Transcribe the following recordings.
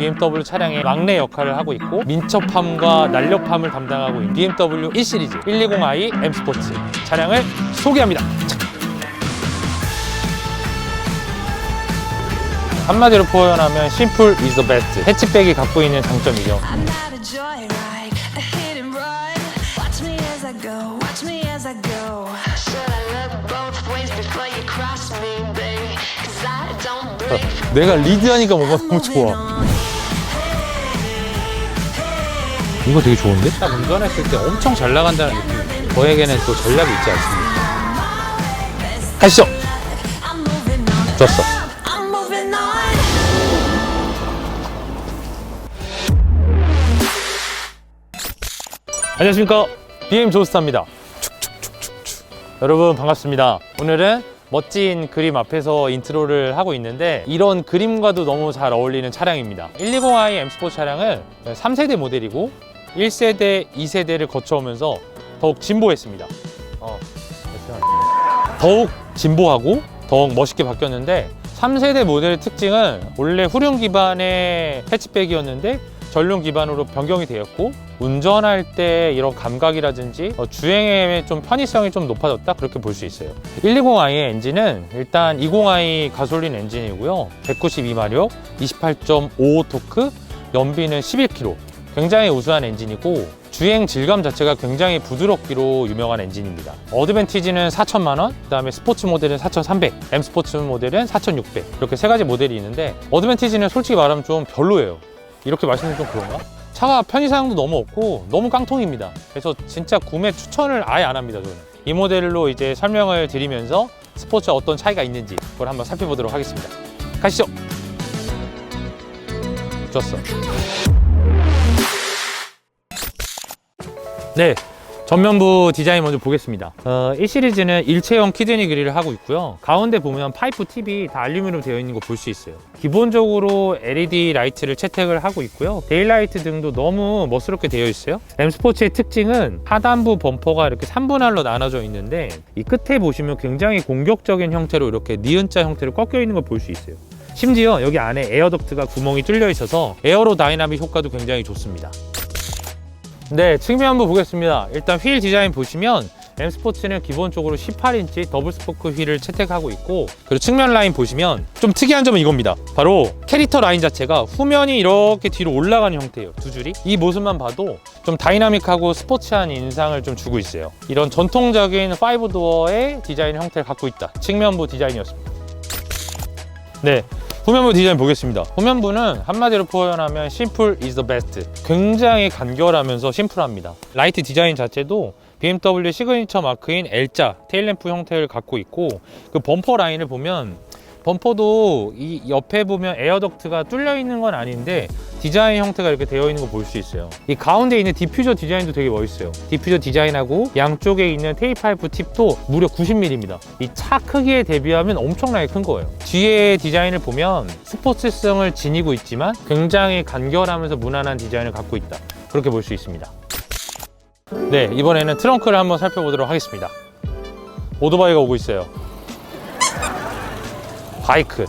BMW 차량의 막내 역할을 하고 있고 민첩함과 날렵함을 담당하고 있는 BMW 1 시리즈 120i M 스포츠 차량을 소개합니다. 한마디로 표현하면 심플 is the best. 해치백이 갖고 있는 장점이죠. 내가 리드하니까 뭔가 너무 좋아. 이거 되게 좋은데? 딱 운전했을 때 엄청 잘 나간다는 느낌. 저에게는 또 전략이 있지 않습니까? 가시죠. 좋았어. I'm moving on. 안녕하십니까. BM 조스타입니다. 축축축축축. 여러분 반갑습니다. 오늘은 멋진 그림 앞에서 인트로를 하고 있는데 이런 그림과도 너무 잘 어울리는 차량입니다. 120i M 스포츠 차량은 3세대 모델이고 1세대, 2세대를 거쳐오면서 더욱 진보했습니다. 어. 더욱 진보하고 더욱 멋있게 바뀌었는데 3세대 모델의 특징은 원래 후륜 기반의 해치백이었는데 전륜 기반으로 변경이 되었고 운전할 때 이런 감각이라든지 어, 주행의 좀 편의성이 좀 높아졌다 그렇게 볼 수 있어요 120i의 엔진은 일단 20i 가솔린 엔진이고요 192마력 28.5 토크 연비는 11km 굉장히 우수한 엔진이고 주행 질감 자체가 굉장히 부드럽기로 유명한 엔진입니다. 어드밴티지는 4천만 원, 그 다음에 스포츠 모델은 4,300, M 스포츠 모델은 4,600 이렇게 세 가지 모델이 있는데 어드밴티지는 솔직히 말하면 좀 별로예요. 이렇게 말씀드리면 좀 그런가? 차가 편의사양도 너무 없고 너무 깡통입니다. 그래서 진짜 구매 추천을 아예 안 합니다. 저는 이 모델로 이제 설명을 드리면서 스포츠와 어떤 차이가 있는지 그걸 한번 살펴보도록 하겠습니다. 가시죠. 좋았어. 네, 전면부 디자인 먼저 보겠습니다. 어, 1 시리즈는 일체형 키드니 그릴을 하고 있고요. 가운데 보면 파이프 팁이 다 알루미늄으로 되어 있는 거 볼 수 있어요. 기본적으로 LED 라이트를 채택을 하고 있고요. 데일라이트 등도 너무 멋스럽게 되어 있어요. M 스포츠의 특징은 하단부 범퍼가 이렇게 3분할로 나눠져 있는데 이 끝에 보시면 굉장히 공격적인 형태로 이렇게 니은자 형태로 꺾여 있는 걸 볼 수 있어요. 심지어 여기 안에 에어덕트가 구멍이 뚫려 있어서 에어로 다이나믹 효과도 굉장히 좋습니다. 네, 측면 한번 보겠습니다. 일단 휠 디자인 보시면 M 스포츠는 기본적으로 18인치 더블 스포크 휠을 채택하고 있고 그리고 측면 라인 보시면 좀 특이한 점은 이겁니다. 바로 캐릭터 라인 자체가 후면이 이렇게 뒤로 올라가는 형태예요. 두 줄이. 이 모습만 봐도 좀 다이나믹하고 스포츠한 인상을 좀 주고 있어요. 이런 전통적인 5도어의 디자인 형태를 갖고 있다. 측면부 디자인이었습니다. 네. 후면부 디자인 보겠습니다. 후면부는 한마디로 표현하면 심플 is the best. 굉장히 간결하면서 심플합니다. 라이트 디자인 자체도 BMW 시그니처 마크인 L자 테일램프 형태를 갖고 있고 그 범퍼 라인을 보면 범퍼도 이 옆에 보면 에어덕트가 뚫려 있는 건 아닌데 디자인 형태가 이렇게 되어 있는 거 볼 수 있어요. 이 가운데 있는 디퓨저 디자인도 되게 멋있어요. 디퓨저 디자인하고 양쪽에 있는 테이파이프 팁도 무려 90mm입니다. 이 차 크기에 대비하면 엄청나게 큰 거예요. 뒤에 디자인을 보면 스포츠성을 지니고 있지만 굉장히 간결하면서 무난한 디자인을 갖고 있다. 그렇게 볼 수 있습니다. 네, 이번에는 트렁크를 한번 살펴보도록 하겠습니다. 오토바이가 오고 있어요. 바이크.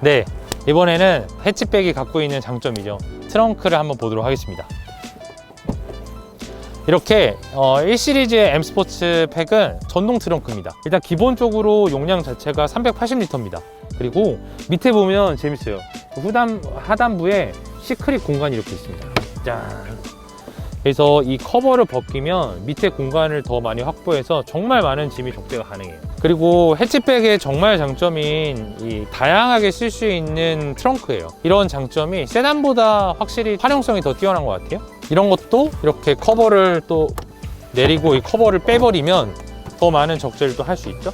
네, 이번에는 해치백이 갖고 있는 장점이죠. 트렁크를 한번 보도록 하겠습니다. 이렇게 어, 1 시리즈의 M 스포츠 팩은 전동 트렁크입니다. 일단 기본적으로 용량 자체가 380리터입니다. 그리고 밑에 보면 재밌어요. 후단 하단부에 시크릿 공간이 이렇게 있습니다. 짠. 그래서 이 커버를 벗기면 밑에 공간을 더 많이 확보해서 정말 많은 짐이 적재가 가능해요. 그리고 해치백의 정말 장점인 이 다양하게 쓸 수 있는 트렁크예요. 이런 장점이 세단보다 확실히 활용성이 더 뛰어난 것 같아요. 이런 것도 이렇게 커버를 또 내리고 이 커버를 빼버리면 더 많은 적재를 또 할 수 있죠.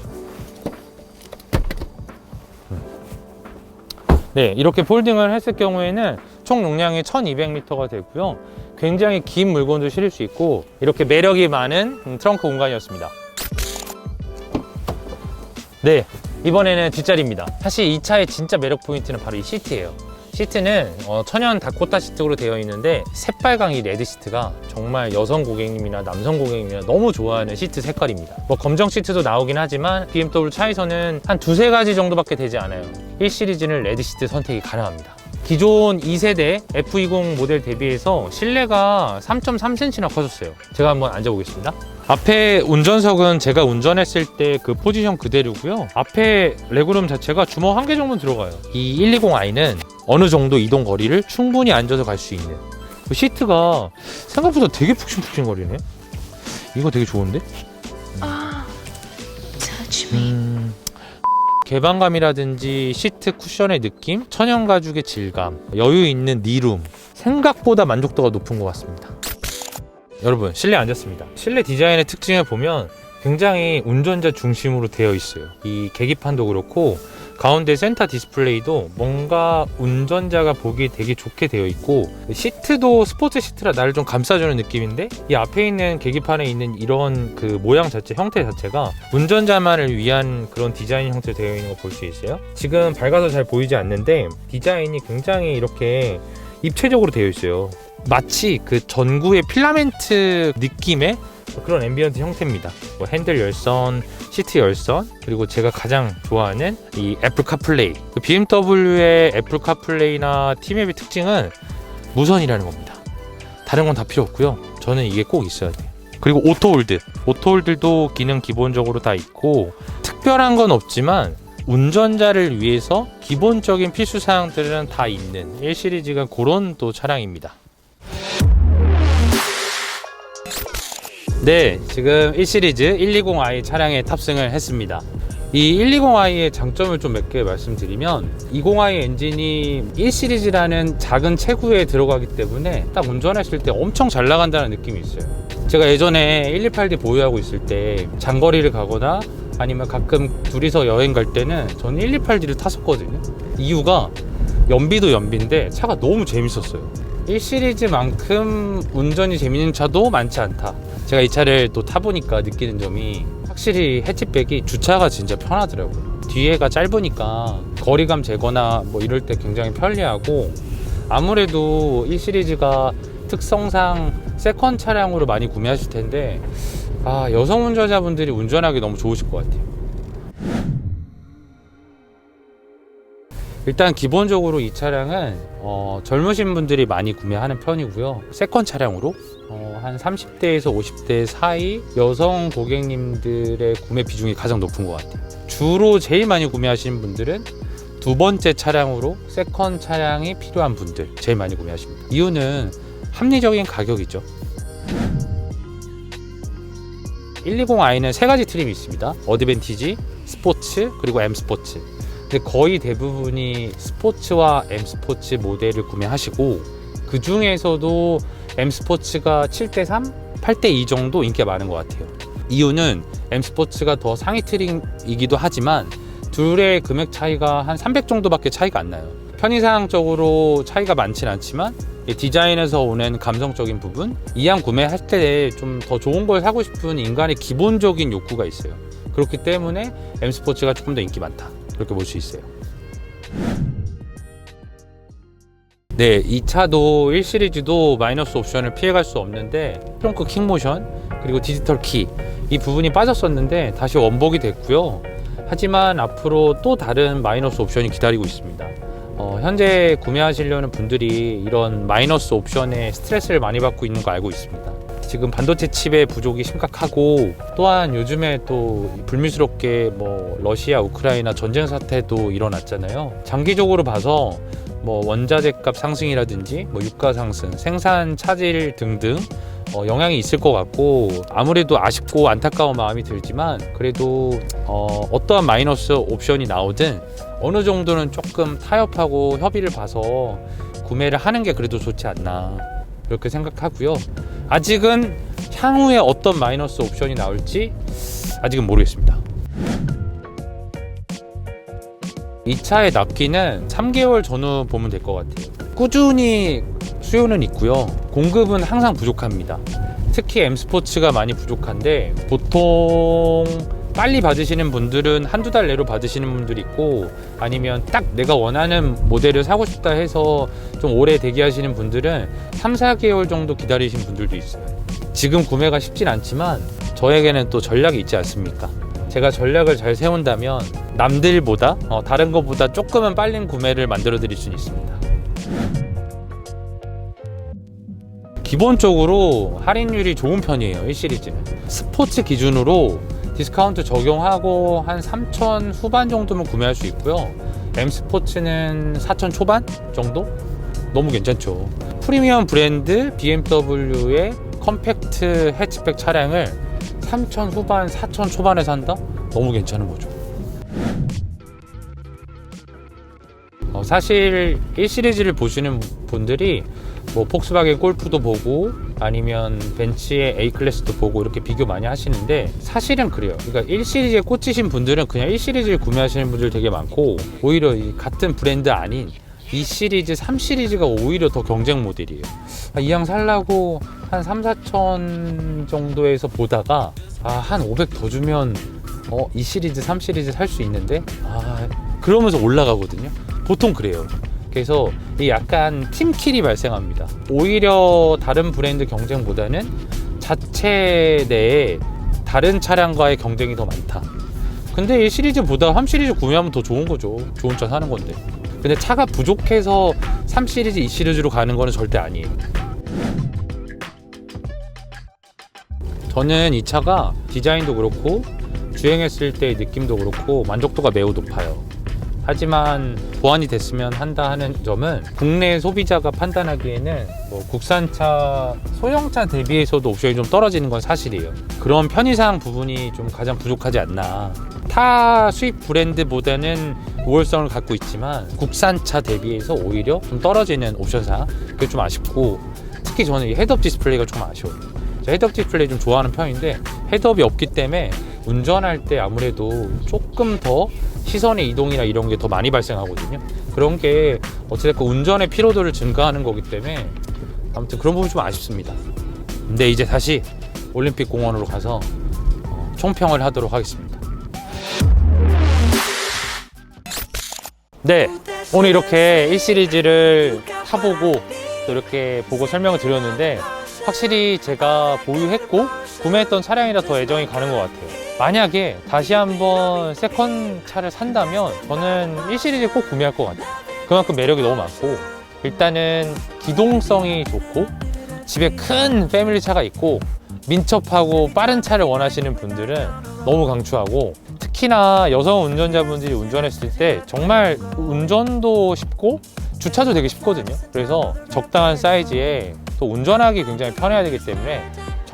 네, 이렇게 폴딩을 했을 경우에는 총 용량이 1200리터가 되고요. 굉장히 긴 물건도 실을 수 있고 이렇게 매력이 많은 음, 트렁크 공간이었습니다. 네, 이번에는 뒷자리입니다. 사실 이 차의 진짜 매력 포인트는 바로 이 시트예요. 시트는 어, 천연 다코타 시트로 되어 있는데 새빨강 이 레드 시트가 정말 여성 고객님이나 남성 고객님이나 너무 좋아하는 시트 색깔입니다. 뭐 검정 시트도 나오긴 하지만 BMW 차에서는 한 두세 가지 정도밖에 되지 않아요. 1 시리즈는 레드 시트 선택이 가능합니다. 기존 2세대 F20 모델 대비해서 실내가 3.3cm나 커졌어요. 제가 한번 앉아보겠습니다. 앞에 운전석은 제가 운전했을 때 그 포지션 그대로고요. 앞에 레그룸 자체가 주먹 한 개 정도 들어가요. 이 120i는 어느 정도 이동 거리를 충분히 앉아서 갈 수 있는 그 시트가 생각보다 되게 푹신푹신거리네. 이거 되게 좋은데? 음, 개방감이라든지 시트 쿠션의 느낌, 천연 가죽의 질감, 여유 있는 니룸 생각보다 만족도가 높은 것 같습니다. 여러분 실내 앉았습니다. 실내 디자인의 특징을 보면 굉장히 운전자 중심으로 되어 있어요. 이 계기판도 그렇고 가운데 센터 디스플레이도 뭔가 운전자가 보기 되게 좋게 되어 있고 시트도 스포츠 시트라 나를 좀 감싸주는 느낌인데 이 앞에 있는 계기판에 있는 이런 그 모양 자체 형태 자체가 운전자만을 위한 그런 디자인 형태로 되어 있는 거 볼 수 있어요. 지금 밝아서 잘 보이지 않는데 디자인이 굉장히 이렇게 입체적으로 되어 있어요. 마치 그 전구의 필라멘트 느낌의 그런 앰비언트 형태입니다. 뭐 핸들 열선 시트 열선 그리고 제가 가장 좋아하는 이 애플 카플레이. 그 BMW의 애플 카플레이나 티맵의 특징은 무선이라는 겁니다. 다른 건 다 필요 없고요. 저는 이게 꼭 있어야 돼요. 그리고 오토홀드. 오토홀드도 기능 기본적으로 다 있고 특별한 건 없지만 운전자를 위해서 기본적인 필수 사항들은 다 있는 1 시리즈가 그런 또 차량입니다 네, 지금 1 시리즈 120i 차량에 탑승을 했습니다. 이 120i의 장점을 좀 몇 개 말씀드리면 20i 엔진이 1 시리즈라는 작은 체구에 들어가기 때문에 딱 운전했을 때 엄청 잘 나간다는 느낌이 있어요. 제가 예전에 128D 보유하고 있을 때 장거리를 가거나 아니면 가끔 둘이서 여행 갈 때는 저는 128D를 탔었거든요. 이유가 연비도 연비인데 차가 너무 재밌었어요. 1 시리즈만큼 운전이 재밌는 차도 많지 않다. 제가 이 차를 또 타보니까 느끼는 점이 확실히 해치백이 주차가 진짜 편하더라고요. 뒤에가 짧으니까 거리감 재거나 뭐 이럴 때 굉장히 편리하고 아무래도 1 시리즈가 특성상 세컨 차량으로 많이 구매하실 텐데 아, 여성 운전자분들이 운전하기 너무 좋으실 것 같아요. 일단 기본적으로 이 차량은 어, 젊으신 분들이 많이 구매하는 편이고요. 세컨 차량으로 어, 한 30대에서 50대 사이 여성 고객님들의 구매 비중이 가장 높은 것 같아요. 주로 제일 많이 구매하시는 분들은 두 번째 차량으로 세컨 차량이 필요한 분들 제일 많이 구매하십니다. 이유는 합리적인 가격이죠. 120i는 세 가지 트림이 있습니다. 어드밴티지, 스포츠, 그리고 M 스포츠. 근데 거의 대부분이 스포츠와 M 스포츠 모델을 구매하시고 그 중에서도 M 스포츠가 7대 3, 8대 2 정도 인기가 많은 것 같아요. 이유는 M 스포츠가 더 상위 트림이기도 하지만 둘의 금액 차이가 한 300 정도밖에 차이가 안 나요. 편의사항적으로 차이가 많진 않지만 이 디자인에서 오는 감성적인 부분, 이왕 구매할 때 좀 더 좋은 걸 사고 싶은 인간의 기본적인 욕구가 있어요. 그렇기 때문에 M 스포츠가 조금 더 인기 많다. 그렇게 볼 수 있어요. 네, 이 차도 1 시리즈도 마이너스 옵션을 피해갈 수 없는데 트렁크 킥모션 그리고 디지털 키 이 부분이 빠졌었는데 다시 원복이 됐고요. 하지만 앞으로 또 다른 마이너스 옵션이 기다리고 있습니다. 어, 현재 구매하시려는 분들이 이런 마이너스 옵션에 스트레스를 많이 받고 있는 거 알고 있습니다. 지금 반도체 칩의 부족이 심각하고 또한 요즘에 또 불미스럽게 뭐 러시아 우크라이나 전쟁 사태도 일어났잖아요. 장기적으로 봐서 뭐 원자재 값 상승이라든지 뭐 유가 상승, 생산 차질 등등 어, 영향이 있을 것 같고 아무래도 아쉽고 안타까운 마음이 들지만 그래도 어, 어떠한 마이너스 옵션이 나오든 어느 정도는 조금 타협하고 협의를 봐서 구매를 하는 게 그래도 좋지 않나 그렇게 생각하고요. 아직은 향후에 어떤 마이너스 옵션이 나올지 아직은 모르겠습니다. 이 차의 납기는 3개월 전후 보면 될 것 같아요. 꾸준히 수요는 있고요. 공급은 항상 부족합니다. 특히 M 스포츠가 많이 부족한데 보통 빨리 받으시는 분들은 한두 달 내로 받으시는 분들이 있고 아니면 딱 내가 원하는 모델을 사고 싶다 해서 좀 오래 대기하시는 분들은 3, 4개월 정도 기다리신 분들도 있어요. 지금 구매가 쉽진 않지만 저에게는 또 전략이 있지 않습니까? 제가 전략을 잘 세운다면 남들보다 어, 다른 것보다 조금은 빨린 구매를 만들어 드릴 수 있습니다. 기본적으로 할인율이 좋은 편이에요. 이 시리즈는 스포츠 기준으로 디스카운트 적용하고 한 3천 후반 정도면 구매할 수 있고요. M 스포츠는 4천 초반 정도? 너무 괜찮죠. 프리미엄 브랜드 BMW의 컴팩트 해치백 차량을 3천 후반, 4천 초반에 산다? 너무 괜찮은 거죠. 어, 사실 1 시리즈를 보시는 분들이 뭐 폭스바겐 골프도 보고 아니면 벤츠의 A 클래스도 보고 이렇게 비교 많이 하시는데 사실은 그래요. 그러니까 1 시리즈에 꽂히신 분들은 그냥 1 시리즈를 구매하시는 분들 되게 많고 오히려 이 같은 브랜드 아닌 2 시리즈, 3 시리즈가 오히려 더 경쟁 모델이에요. 아, 이양 살라고 한 3, 4천 정도에서 보다가 아, 한 500 더 주면 어, 2 시리즈, 3 시리즈 살 수 있는데 아, 그러면서 올라가거든요. 보통 그래요. 그래서 이 약간 팀킬이 발생합니다. 오히려 다른 브랜드 경쟁보다는 자체 내에 다른 차량과의 경쟁이 더 많다. 근데 이 시리즈보다 3 시리즈 구매하면 더 좋은 거죠. 좋은 차 사는 건데. 근데 차가 부족해서 3 시리즈, 2 시리즈로 가는 거는 절대 아니에요. 저는 이 차가 디자인도 그렇고 주행했을 때의 느낌도 그렇고 만족도가 매우 높아요. 하지만 보완이 됐으면 한다 하는 점은 국내 소비자가 판단하기에는 뭐 국산차 소형차 대비해서도 옵션이 좀 떨어지는 건 사실이에요. 그런 편의상 부분이 좀 가장 부족하지 않나. 타 수입 브랜드보다는 우월성을 갖고 있지만 국산차 대비해서 오히려 좀 떨어지는 옵션상 그게 좀 아쉽고 특히 저는 이 헤드업 디스플레이가 좀 아쉬워요. 헤드업 디스플레이 좀 좋아하는 편인데 헤드업이 없기 때문에 운전할 때 아무래도 조금 더 시선의 이동이나 이런 게 더 많이 발생하거든요. 그런 게 어찌됐건 운전의 피로도를 증가하는 거기 때문에 아무튼 그런 부분이 좀 아쉽습니다. 근데 이제 다시 올림픽 공원으로 가서 어, 총평을 하도록 하겠습니다. 네, 오늘 이렇게 1 시리즈를 타보고 또 이렇게 보고 설명을 드렸는데 확실히 제가 보유했고 구매했던 차량이라 더 애정이 가는 것 같아요. 만약에 다시 한번 세컨 차를 산다면 저는 1 시리즈 꼭 구매할 것 같아요. 그만큼 매력이 너무 많고 일단은 기동성이 좋고 집에 큰 패밀리 차가 있고 민첩하고 빠른 차를 원하시는 분들은 너무 강추하고 특히나 여성 운전자분들이 운전했을 때 정말 운전도 쉽고 주차도 되게 쉽거든요. 그래서 적당한 사이즈에 또 운전하기 굉장히 편해야 되기 때문에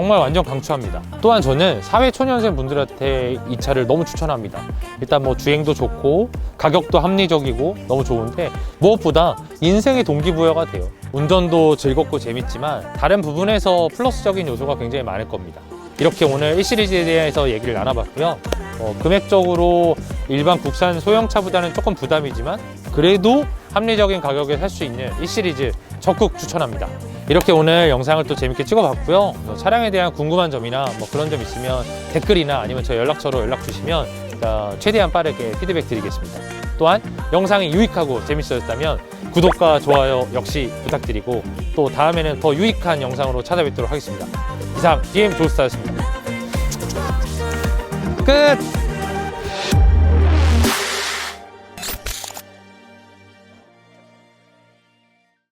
정말 완전 강추합니다. 또한 저는 사회초년생 분들한테 이 차를 너무 추천합니다. 일단 뭐 주행도 좋고 가격도 합리적이고 너무 좋은데 무엇보다 인생의 동기부여가 돼요. 운전도 즐겁고 재밌지만 다른 부분에서 플러스적인 요소가 굉장히 많을 겁니다. 이렇게 오늘 1 시리즈에 대해서 얘기를 나눠봤고요. 어, 금액적으로 일반 국산 소형차보다는 조금 부담이지만 그래도 합리적인 가격에 살 수 있는 1 시리즈 적극 추천합니다. 이렇게 오늘 영상을 또 재밌게 찍어봤고요. 어, 차량에 대한 궁금한 점이나 뭐 그런 점 있으면 댓글이나 아니면 저 연락처로 연락 주시면 어, 최대한 빠르게 피드백 드리겠습니다. 또한 영상이 유익하고 재밌어졌다면 구독과 좋아요 역시 부탁드리고 또 다음에는 더 유익한 영상으로 찾아뵙도록 하겠습니다. 이상 DM 조스타였습니다. 끝!